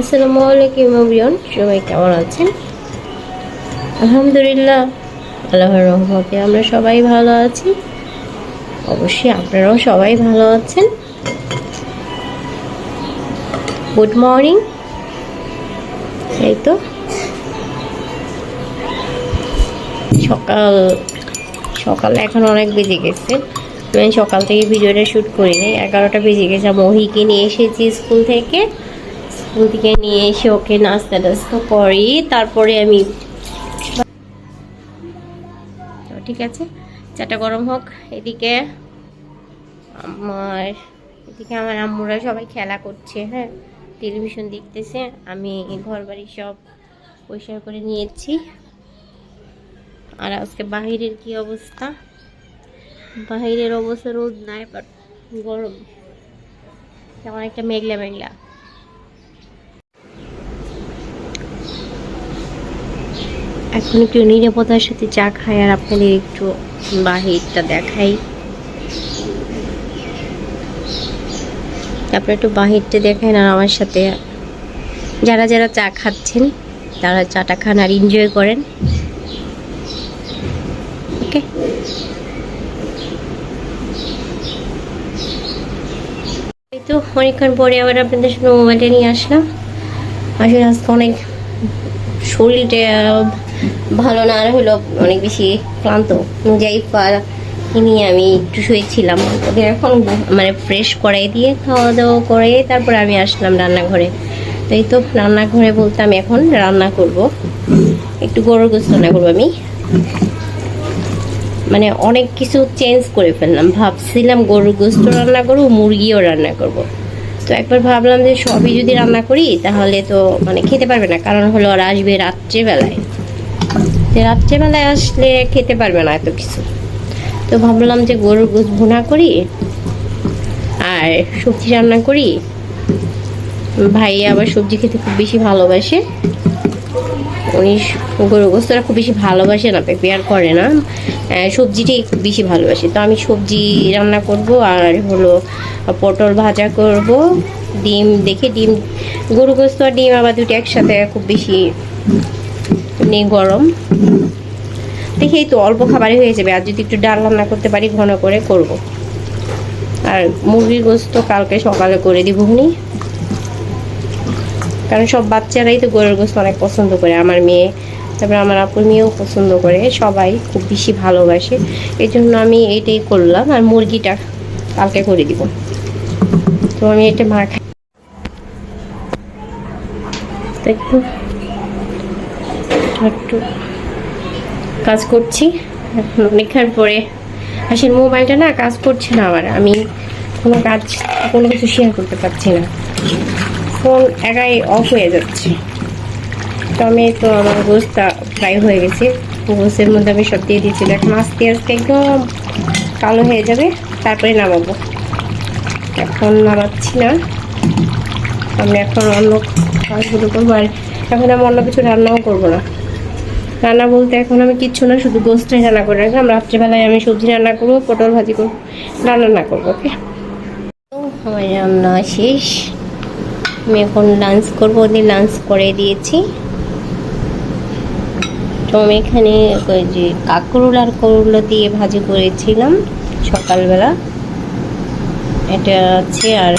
আসসালামু আলাইকুম অভিয়ন সবাই কেমন আছেন? আলহামদুলিল্লাহ, আল্লাহর রহমতে আমরা সবাই ভালো আছি। অবশ্যই আপনারাও সবাই ভালো আছেন। গুড মর্নিং এই তো সকাল সকাল এখন অনেক বেজে গেছে। আমি সকাল থেকে ভিডিওটা শ্যুট করিনি এগারোটা বেজে গেছে মহিকে নিয়ে এসেছি স্কুল থেকে। স্কুল থেকে নিয়ে এসে ওকে নাস্তা টাস্তা করি, তারপরে আমি ঠিক আছে, চাটা গরম হোক, এদিকে আমার এদিকে আমার আম্মুরা সবাই খেলা করছে হ্যাঁ টেলিভিশন দেখতেছে, আমি ঘর বাড়ি সব পরিষ্কার করে নিয়েছি। আর আজকে বাহিরের কি অবস্থা? বাহিরের অবস্থা রোদ নাই বাট গরম। কেমন একটা মেঘলা মেঘলা। এখন একটু নিরাপদার সাথে চা খাই আর আপনাদের একটু বাহিরটা দেখাই। তারপরে একটু বাহিরটা দেখেন আর আমার সাথে। যারা যারা চা খাচ্ছেন, তারা চাটা খান আর এনজয় করেন। ওকে তো, অনেকক্ষণ পরে আবার আপনাদের সঙ্গে মোবাইলটা নিয়ে আসলাম। আসলে আজকে অনেক শরীরটা ভালো না, আর হলো অনেক বেশি ক্লান্ত। মুজাইফা নিয়ে আমি একটু শুয়েছিলাম। ওদের এখন মানে ফ্রেশ করাই দিয়ে খাওয়া দাওয়া করে তারপর আমি আসলাম রান্নাঘরে। তো এই তো রান্নাঘরে বলতে আমি এখন রান্না করব। একটু গরুর গোস্ত রান্না করব আমি। মানে অনেক কিছু চেঞ্জ করে ফেললাম। ভাবছিলাম গরুর গোস্ত রান্না করব, মুরগিও রান্না করব। তো একবার ভাবলাম যে সবই যদি রান্না করি, তাহলে তো মানে খেতে পারবে না। কারণ হলো ওরা আসবে রাত্রেবেলায়। রাত্রেবেলায় আসলে খেতে পারবে না এত কিছু। তো ভাবলাম যে গরুর গোস ভুনা করি, আর সবজি রান্না করি। ভাই আবার সবজি খেতে খুব বেশি ভালোবাসে। উনি গরু গোস্তটা খুব বেশি ভালোবাসে না প্রিপেয়ার করে না। সবজিটাই খুব বেশি ভালোবাসে। তো আমি সবজি রান্না করব আর হলো পটল ভাজা করব, ডিম দেখে ডিম, গরু গোস্ত আর ডিম আবার দুটো একসাথে খুব বেশি নেই গরম। দেখি এই তো অল্প খাবারই হয়ে যাবে, আর যদি একটু ডাল রান্না করতে পারি, ঘন করে করব। আর মুরগির গোস্ত কালকে সকালে করে দিব কারণ সব বাচ্চারাই তো গরুর গোস্ত অনেক পছন্দ করে, আমার মেয়ে, তারপরে আমার আপুর মেয়েও পছন্দ করে, সবাই খুব বেশি ভালোবাসে। এই জন্য আমি এটাই করলাম আর মুরগিটা কালকে করে দিব। তো আমি এটা মা খাই। একটু একটু কাজ করছি অনেকক্ষণ পরে। আসলে মোবাইলটা না কাজ করছে না আমার আমি কোনো কাজ, কোনো কিছু শেয়ার করতে পারছি না। ফোন একাই অফ হয়ে যাচ্ছে। তো আমি তো আমার গোসটা ফ্রাই হয়ে গেছে। গোসের মধ্যে আমি সব দিয়ে দিচ্ছি এখন আস্তে আস্তে একদম কালো হয়ে যাবে, তারপরে নামাবো। এখন নামাচ্ছি না। আমি এখন অন্য কাজগুলো করব আর এখন আমি অন্য কিছু রান্নাও করব না। রান্না বলতে এখন আমি কিচ্ছু না, শুধু গোস্টটাই রান্না করে রাখলাম রাত্রেবেলায় আমি সবজি রান্না করব, পটল ভাজি করব, রান্না না করব, ওকে? আমার রান্না শেষ। আমি এখন লাঞ্চ করব, ওদের লাঞ্চ করে দিয়েছি। তো আমি এখানে ওই যে কাঁকরোল আর করুলো দিয়ে ভাজি করেছিলাম সকালবেলা। এটা আছে আর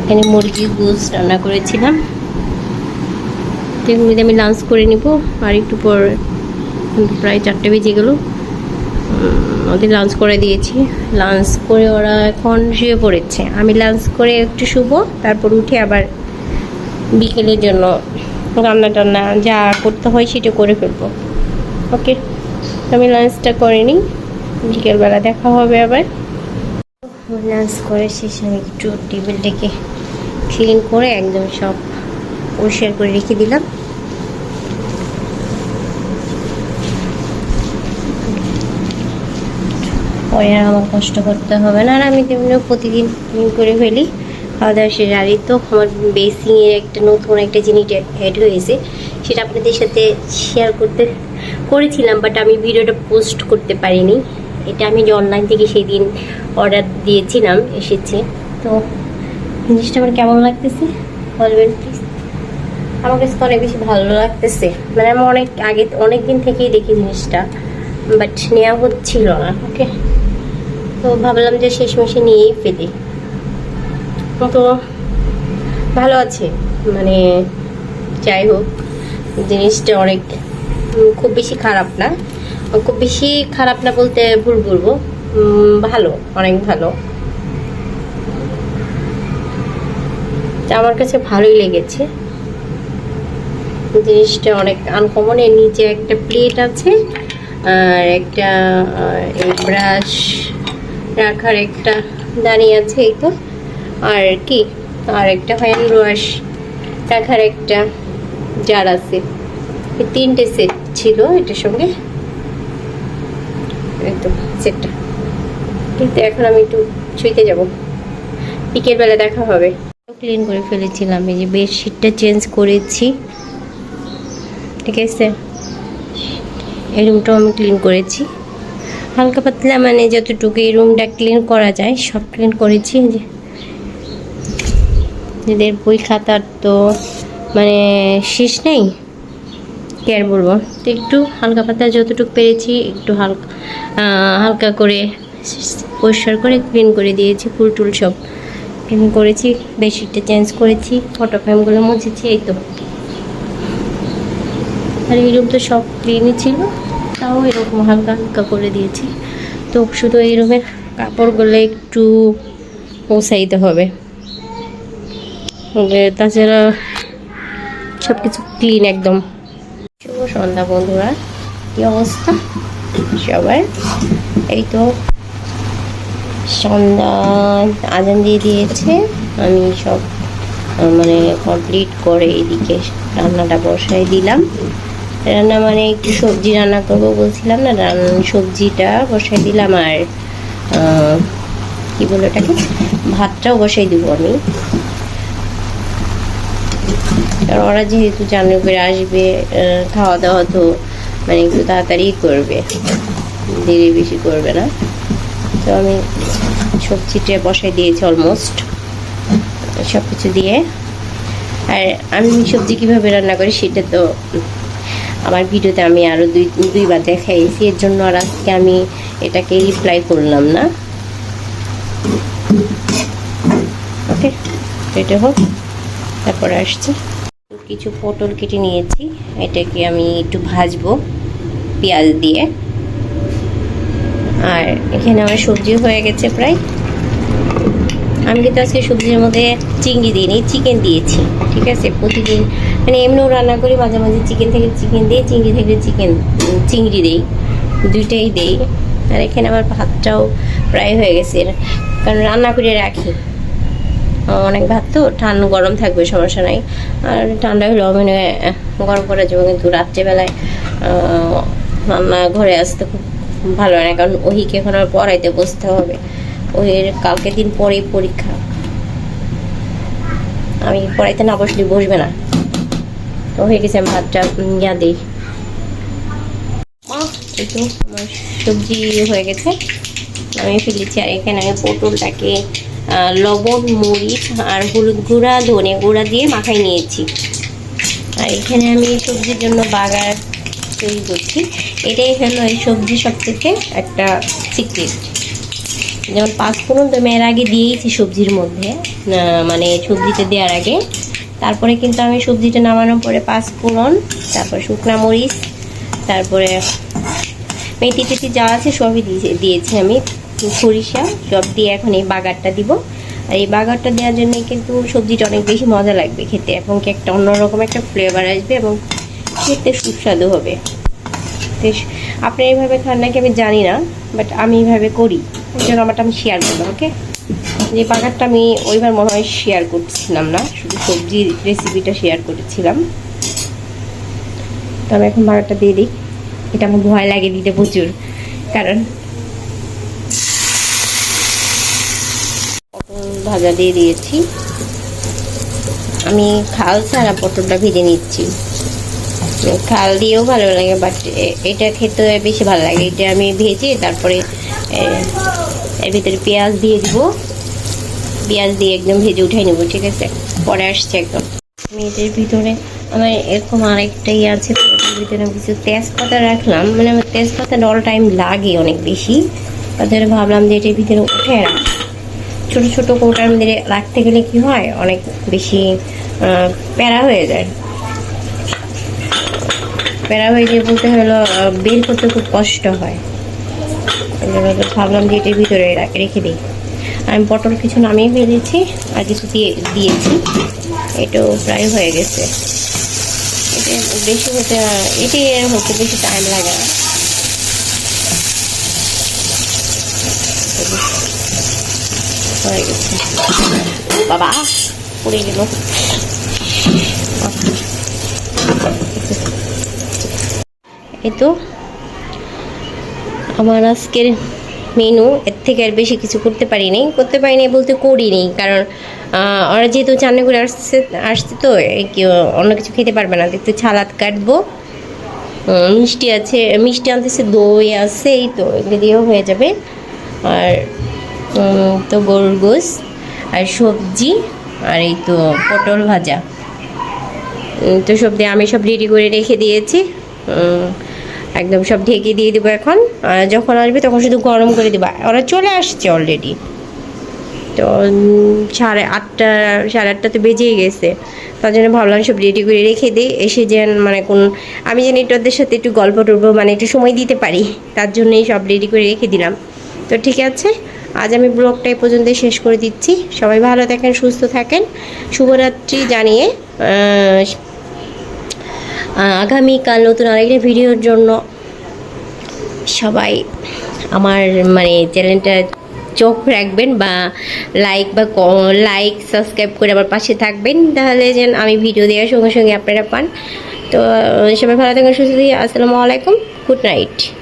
এখানে মুরগির গোস রান্না করেছিলাম। তো আমি লাঞ্চ করে নিব, আর একটু পর প্রায় চারটে বেজে গেলো। ওদের লাঞ্চ করে দিয়েছি। লাঞ্চ করে ওরা এখন শুয়ে পড়েছে। আমি লাঞ্চ করে একটু শুভ তারপর উঠে আবার বিকেলের জন্য রান্না টান্না যা করতে হয় সেটা করে ফেলব। ওকে? আমি লাঞ্চটা করে নিই। বিকেলবেলা দেখা হবে আবার। লাঞ্চ করে শেষে আমি একটু টেবিলটাকে ক্লিন করে একদম সব পরিষ্কার করে রেখে দিলাম। পরে আর আমার কষ্ট করতে হবে না, আর আমি তেমনি প্রতিদিন করে ফেলি। খাওয়া দাওয়া শেষ আর তো আমার বেসিংয়ের একটা নতুন একটা জিনিস অ্যাড হয়েছে, সেটা আপনাদের সাথে শেয়ার করতে করেছিলাম বাট আমি ভিডিওটা পোস্ট করতে পারিনি। এটা আমি যে অনলাইন থেকে সেদিন অর্ডার দিয়েছিলাম, এসেছে। তো জিনিসটা আমার কেমন লাগতেছে? বলবেন প্লিজ আমার কাছে অনেক বেশি ভালো লাগতেছে। মানে আমি অনেক আগে অনেক দিন থেকেই দেখি জিনিসটা। বাট নেওয়া হচ্ছিল না ওকে তো ভাবলাম যে শেষমেশে নিয়েই ফেলি। তো ভালো আছে মানে যাই হোক, জিনিসটা অনেক খুব বেশি খারাপ না। খুব বেশি খারাপ না বলতে ভুল বলব ভালো, অনেক ভালো। আমার কাছে ভালোই লেগেছে। জিনিসটা অনেক আনকমন এর নিচে একটা প্লেট আছে। আর একটা এই ব্রাশ রাখার একটা দাঁড়িয়ে আছে এই তো। আর কি? আর একটা হ্যান্ড ওয়াশ রাখার একটা জার আছে। এই তিনটে সেট ছিল এটার সঙ্গে। তো সেটটা কিন্তু এখন আমি একটু ছুঁইতে যাব। বিকেল বেলা দেখা হবে। ক্লিন করে ফেলেছিলাম, এই যে বেডশিটটা চেঞ্জ করেছি। ঠিক আছে? এই রুমটাও আমি ক্লিন করেছি। হালকা পাতলা মানে যতটুকু এই রুমটা ক্লিন করা যায়, সব ক্লিন করেছি যে। এদের বই খাতার তো মানে শেষ নেই, কি আর বলব? তো একটু হালকা পাতলা যতটুকু পেরেছি, একটু হালকা হালকা করে পরিষ্কার করে ক্লিন করে দিয়েছি, ফুল টুল সব ক্লিন করেছি, বেডশিটটা চেঞ্জ করেছি ফটো ফ্রেমগুলো মুছেছি, এই তো। আর এই রুম তো সব ক্লিনই ছিল, তাও এরকম হালকা হালকা করে দিয়েছি। তো শুধু এই রুমের কাপড়গুলো একটু পৌঁছাইতে হবে। তাছাড়া সব কিছু ক্লিন একদম। সন্ধ্যা বন্ধুরা, কি অবস্থা? সবার এই তো সন্ধ্যা আজান দিয়ে দিয়েছে, আমি সব মানে কমপ্লিট করে এদিকে রান্নাটা বসাই দিলাম। রান্না মানে একটু সবজি রান্না করব বলছিলাম না, রান- সবজিটা বসাই দিলাম আর কি বলে ওটাকে, ভাতটাও বসাই দিব আমি। ওরা যেহেতু জানুয়ারি করে আসবে খাওয়া দাওয়া তো মানে একটু তাড়াতাড়ি করবে, দেরি বেশি করবে না। তো আমি সবজিটা বসাই দিয়েছি অলমোস্ট সব কিছু দিয়ে। আর আমি সবজি কীভাবে রান্না করি সেটা তো আমার ভিডিওতে আমি আরও দুই, দুইবার দেখাইছি, এর জন্য আর আজকে আমি এটাকে রিপ্লাই করলাম না। ওকে এটা হোক, তারপরে আসছে। কিছু পটল কেটে নিয়েছি, এটাকে আমি একটু ভাজবো পেঁয়াজ দিয়ে। আর এখানে আমার সবজি হয়ে গেছে প্রায়। আমি কিন্তু আজকে সবজির মধ্যে চিংড়ি দিইনি, চিকেন দিয়েছি, ঠিক আছে? প্রতিদিন মানে এমনিও রান্না করি, মাঝে মাঝে চিকেন থেকে চিকেন দিই, চিংড়ি থেকে চিকেন চিংড়ি দিই, দুইটাই দিই। আর এখানে আমার ভাতটাও প্রায় হয়ে গেছে। কারণ রান্না করে রাখি। অনেক ভাত তো ঠান্ডা গরম থাকবে, সমস্যা নাই। আর ঠান্ডা হলেও মানে গরম করা যাবে, কিন্তু রাত্রেবেলায় রান্না ঘরে আসতে খুব ভালো হয় না, কারণ ওহিকে এখন আর পড়াইতে বসতে হবে। ওহির কালকে দিন পরেই পরীক্ষা। আমি পড়াইতে না বসলে বসবে না। তো হয়ে গেছে আমি ভাতটা ইয়া দিই তো আমার সবজি হয়ে গেছে। আমি ফেলেছি আর এখানে আমি পটলটাকে লবণ, মরিচ আর হলুদ গুঁড়া, ধনে গুঁড়া দিয়ে মাখাই নিয়েছি। আর এখানে আমি সবজির জন্য বাগার তৈরি করছি। এটাই হলো এই সবজি সব থেকে একটা সিক্রেট যেমন পাঁচফোড়ন তো আমি এর আগে দিয়েইছি সবজির মধ্যে মানে সবজিতে দেওয়ার আগে। তারপরে কিন্তু আমি সবজিটা নামানোর পরে পাঁচফোড়ন তারপর শুকনা মরিচ, তারপরে মেথি টেথি যা আছে সবই দিয়েছি আমি, সরিষা, সব দিয়ে এখন এই বাগারটা দিব। আর এই বাগারটা দেওয়ার জন্য কিন্তু সবজিটা অনেক বেশি মজা লাগবে খেতে, এবং কি একটা অন্যরকম একটা ফ্লেভার আসবে, এবং খেতে সুস্বাদু হবে। আপনি এইভাবে খান নাকি আমি জানি না বাট আমি এইভাবে করি ওই জন্য আমারটা আমি শেয়ার করলাম ওকে যে বাগারটা আমি ওইবার মনে হয় শেয়ার করছিলাম না, শুধু সবজির রেসিপিটা শেয়ার করেছিলাম। তো আমি এখন বাগারটা দিয়ে দিই। এটা আমার ভয় লাগে দিতে প্রচুর, কারণ পটল ভাজা দিয়ে দিয়েছি। আমি খাল ছাড়া পটলটা ভেজে নিচ্ছি। খাল দিয়েও ভালো লাগে বাট এটা খেতে বেশি ভালো লাগে। এটা আমি ভেজে তারপরে এর ভিতরে পেঁয়াজ দিয়ে দিব। পেঁয়াজ দিয়ে একদম ভেজে উঠাই নেব, ঠিক আছে? পরে আসছে একদম। এটার ভিতরে আমার এরকম আরেকটাই আছে ভিতরে কিছু তেজপাতা রাখলাম। মানে আমার তেজপাতা অল টাইম লাগে অনেক বেশি। তাদের ভাবলাম যে এটার ভিতরে উঠে রাখ ছোটো ছোটো কৌটার মধ্যে রাখতে গেলে কি হয়? অনেক বেশি প্যারা হয়ে যায়। প্যারা হয়ে যায় বলতে হলো বের করতে খুব কষ্ট হয়। ভাবলাম যে এটার ভিতরে রেখে দিই। আমি পটল কিছু নামিয়ে ফেলেছি আর কিছু দিয়ে দিয়েছি। এটাও প্রায় হয়ে গেছে। এটা বেশি হতে, এটি হতে বেশি টাইম লাগে না। হয়ে গেছে। বাবা, পড়ে গেল। এই তো আমার আজকের মেনু থেকে আর বেশি কিছু করতে পারিনি করতে পারিনি বলতে করিনি, কারণ ওরা যেহেতু চান্না করে আসছে আসছে তো, এই কি অন্য কিছু খেতে পারবে না। একটু ছালাদ কাটবো। মিষ্টি আছে, মিষ্টি আনতেছে, দই আছে, এই তো, এগুলো দিয়েও হয়ে যাবে। আর তো গরুর গোস আর সবজি, আর এই তো পটল ভাজা। তো সব দিয়ে আমি সব রেডি করে রেখে দিয়েছি। একদম সব ঢেকে দিয়ে দেবো এখন। যখন আসবে তখন শুধু গরম করে দেবো। ওরা চলে আসছে অলরেডি তো সাড়ে আটটা সাড়ে আটটা তো বেজেই গেছে। তার জন্য ভাবলাম সব রেডি করে রেখে দিই। এসে যেন মানে কোন, আমি যেন ওদের সাথে একটু গল্প টল্প মানে একটু সময় দিতে পারি। তার জন্যই সব রেডি করে রেখে দিলাম। তো ঠিক আছে, আজ আমি ব্লগটা এই পর্যন্ত শেষ করে দিচ্ছি। সবাই ভালো থাকেন, সুস্থ থাকেন। শুভরাত্রি জানিয়ে আগামীকাল নতুন আরেকটা ভিডিওর জন্য সবাই আমার মানে চ্যানেলটা চোখ রাখবেন বা লাইক বা লাইক সাবস্ক্রাইব করে আমার পাশে থাকবেন, তাহলে যেন আমি ভিডিও দেওয়ার সঙ্গে সঙ্গে আপনারা পান। তো, সবাই ভালো থাকেন সুস্থ আসসালামু আলাইকুম গুড নাইট